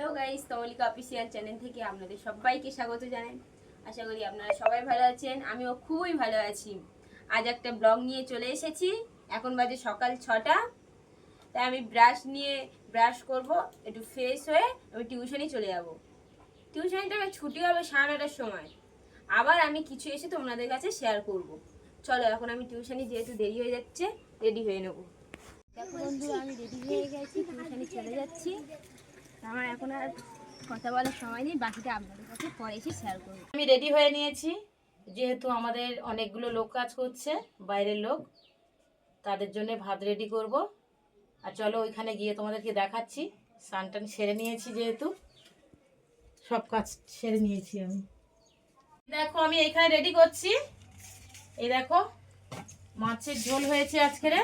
Hello guys Tamalika official channel থেকে আপনাদের সবাইকে স্বাগত জানাই। আশা করি আপনারা সবাই ভালো আছেন আমিও খুবই ভালো আছি। আজ একটা ব্লগ নিয়ে চলে এসেছি এখন বাজে সকাল ছটা। তাই আমি ব্রাশ নিয়ে ব্রাশ করব একটু ফ্রেশ হয়ে আমি টিউশনে চলে যাব। টিউশনটা ছুটি হবে সাড়ে নটার সময়। আবার আমি কিছু এসে তোমাদের কাছে শেয়ার করব। চলো এখন আমি টিউশনে যেহেতু দেরি হয়ে যাচ্ছে রেডি হয়ে নেব। দেখো বন্ধু আমি রেডি হয়ে গেছি টিউশনে চলে যাচ্ছি। আমার এখন আর কথা বলার সময় নেই, বাকিটা আপনাদের কাছে পরে এসে শেয়ার করব। আমি রেডি হয়ে নিয়েছি, যেহেতু আমাদের অনেকগুলো লোক কাজ করছে, বাইরের লোক, তাদের জন্য ভাত রেডি করব। আর চলো ওইখানে গিয়ে তোমাদেরকে দেখাচ্ছি, স্নান সেরে নিয়েছি যেহেতু, সব কাজ সেরে নিয়েছি আমি। দেখো, আমি এখানে রেডি করছি। এই দেখো, মাছের ঝোল হয়েছে আজকের।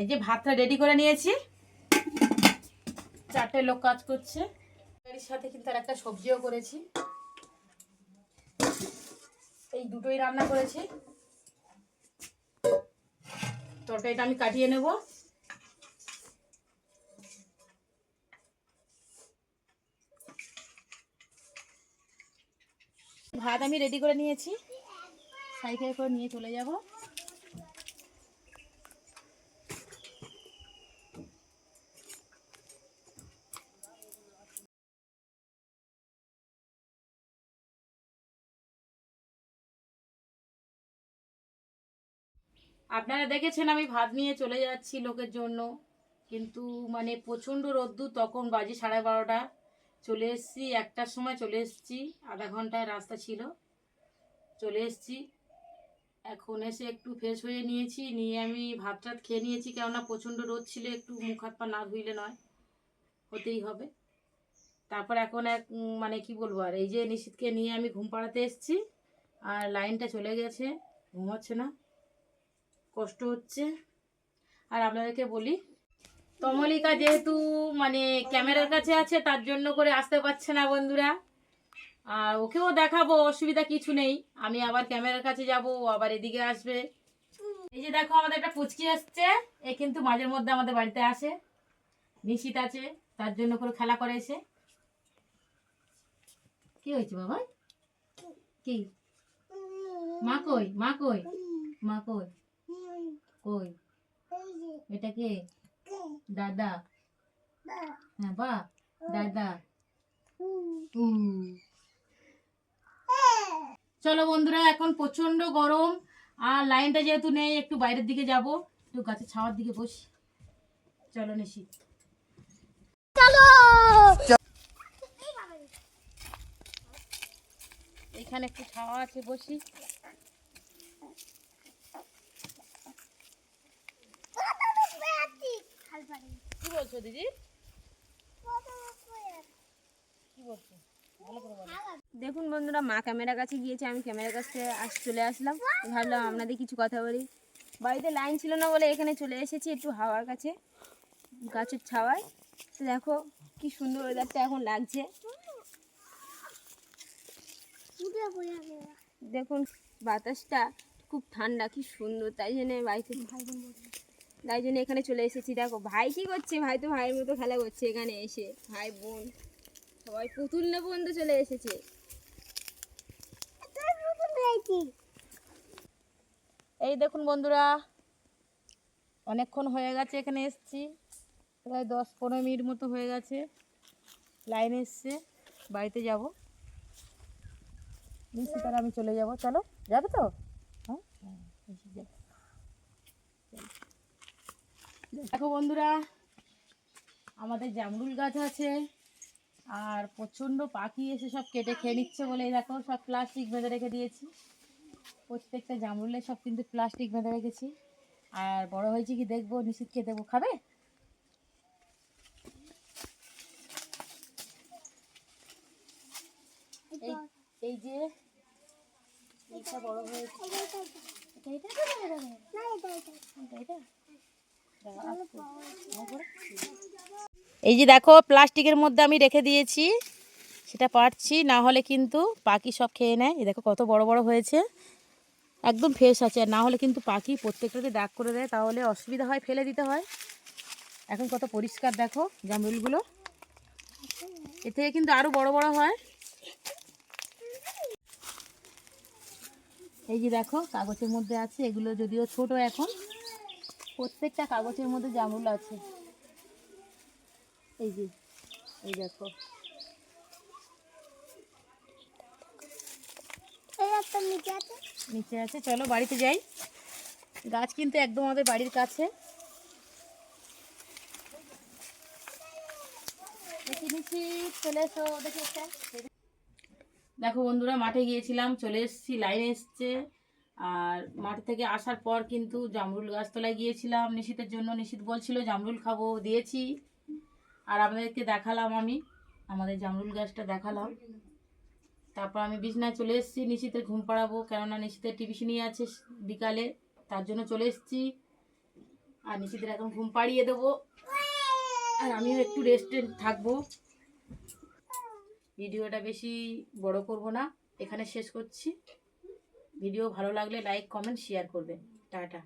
এই যে ভাতটা রেডি করে নিয়েছি। চারটে লোক কাজ করছে। সাথে কিন্তু আর একটা সবজিও করেছি। এই দুটোই রান্না করেছি। তরকারিটা আমি কাটিয়ে নেব। ভাত আমি রেডি করে নিয়েছি। সাইকেল করে নিয়ে চলে যাব। আপনারা দেখেছেন আমি ভাত নিয়ে চলে যাচ্ছি লোকের জন্য। কিন্তু মানে প্রচণ্ড রোদ্দুর, তখন বাজে সাড়ে বারোটা। চলে এসেছি, একটার সময় চলে এসেছি। আধা ঘন্টায় রাস্তা ছিল। চলে এসেছি। এখন এসে একটু ফ্রেশ হয়ে নিয়েছি। নিয়ে আমি ভাত টাত খেয়ে নিয়েছি, কেননা প্রচণ্ড রোদ ছিল, একটু মুখ হাত পা না ধুইলে নয়। হতেই হবে। তারপর এখন এক মানে কি বলব আর, এই যে নিশীথকে নিয়ে আমি ঘুম পাড়াতে এসেছি। আর লাইনটা চলে গেছে ঘুমাচ্ছে না। কষ্ট হচ্ছে। আর আপনাদেরকে বলি, তমলিকা যেহেতু মানে ক্যামেরার কাছে আছে, তার জন্য করে আসতে পারছে না বন্ধুরা। আর ওকেও দেখাবো, অসুবিধা কিছু নেই। আমি আবার ক্যামেরার কাছে যাব আবার এদিকে আসবে। এই যে দেখো, আমাদের একটা পুচকি আসছে। এ কিন্তু মাঝের মধ্যে আমাদের বাড়িতে আসে। নিশিত আছে, তার জন্য করে খেলা করে এসে। কি হয়েছে বাবা? কি? মা কই? মা কই? মা কই? কই? এটা কে? দাদা? হ্যাঁ বা। দাদা। চলো বন্ধুরা এখন প্রচণ্ড গরম আর লাইনটা যেহেতু নেই একটু বাইরের দিকে যাব। একটু গাছের ছাওয়ার দিকে বসি। চলো নিশি। চলো! এখানে একটু ছাওয়া আছে বসি। কি বলছো দিদি? কি বলছো? দেখুন বন্ধুরা মা ক্যামেরার কাছে গিয়েছে আমি ক্যামেরার কাছে আস চলে আসলাম। ভাবলাম আপনাদের কিছু কথা বলি। বাড়িতে লাইন ছিল না বলে এখানে চলে এসেছি একটু হাওয়ার কাছে গাছের ছাওয়ায়। তো দেখো কি সুন্দর ওয়েদারটা এখন লাগছে। দেখুন বাতাসটা খুব ঠান্ডা কি সুন্দর তাই জন্য বাড়িতে তাই জন্য এখানে চলে এসেছি। দেখো, ভাই কি করছে? ভাই তো ভাইয়ের মতো খেলা করছে এখানে এসে। ভাই, বোন, সবাই পুতুল না পর্যন্ত চলে এসেছে। এই দেখুন বন্ধুরা, অনেকক্ষণ হয়ে গেছে এখানে এসছি। প্রায় দশ পনেরো মিনিট মতো হয়ে গেছে। লাইন এসছে, বাড়িতে যাব। তারা আমি চলে যাব। চলো, যাবে তো? হ্যাঁ? হ্যাঁ। দেখো বন্ধুরা আমাদের জামরুল গাছ আছে আর প্রচণ্ড পাখি এসে সব কেটে খেয়ে নিচ্ছে বলে দেখো সব প্লাস্টিক বেঁধে রেখে দিয়েছি প্রত্যেকটা জামরুলে সব কিন্তু প্লাস্টিক বেঁধে রেখেছি আর বড় হয়েছে কি দেখব নিশ্চিতকে দেবো খাবে এই যে বড় হয়েছে এই যে দেখো, প্লাস্টিকের মধ্যে আমি রেখে দিয়েছি। সেটা পারছি, না হলে কিন্তু পাখি সব খেয়ে নেয়। এই দেখো, কত বড় বড় হয়েছে। একদম ফ্রেশ আছে, আর না হলে কিন্তু পাখি প্রত্যেকটাতে দাগ করে দেয়, তাহলে অসুবিধা হয়, ফেলে দিতে হয়। এখন কত পরিষ্কার দেখো, জামরুলগুলো। এ থেকে কিন্তু আরও বড় বড় হয়। এই যে দেখো, কাগজের মধ্যে আছে, এগুলো যদিও ছোট এখন। প্রত্যেকটা কাগজের মধ্যে জামরুল আছে। এই যে এই দেখো। নিচে আছে। চলো বাড়িতে যাই। গাছ কিন্তু একদম আমাদের বাড়ির কাছে। দেখো বন্ধুরা মাঠে গিয়েছিলাম চলে এসেছি লাইন এসছে। আর মাঠ থেকে আসার পর কিন্তু জামরুল গাছতলায় গিয়েছিলাম, নিশীতের জন্য। নিশীত বলছিল, জামরুল খাব, দিয়েছি। আর আপনাদেরকে দেখালাম আমি, আমাদের জামরুল গাছটা দেখালাম। তারপর আমি বিছনায় চলে এসেছি, নিশীতে ঘুম পাড়াবো, কেননা নিশীতের টিভিশন নিয়ে আছে বিকালে, তার জন্য চলে এসেছি। আর নিশীতের এখন ঘুম পাড়িয়ে দেবো। আর আমিও একটু রেস্টে থাকব। ভিডিওটা বেশি বড় করব না, এখানে শেষ করছি। ভিডিও ভালো লাগলে লাইক কমেন্ট শেয়ার করবেন। টাটা।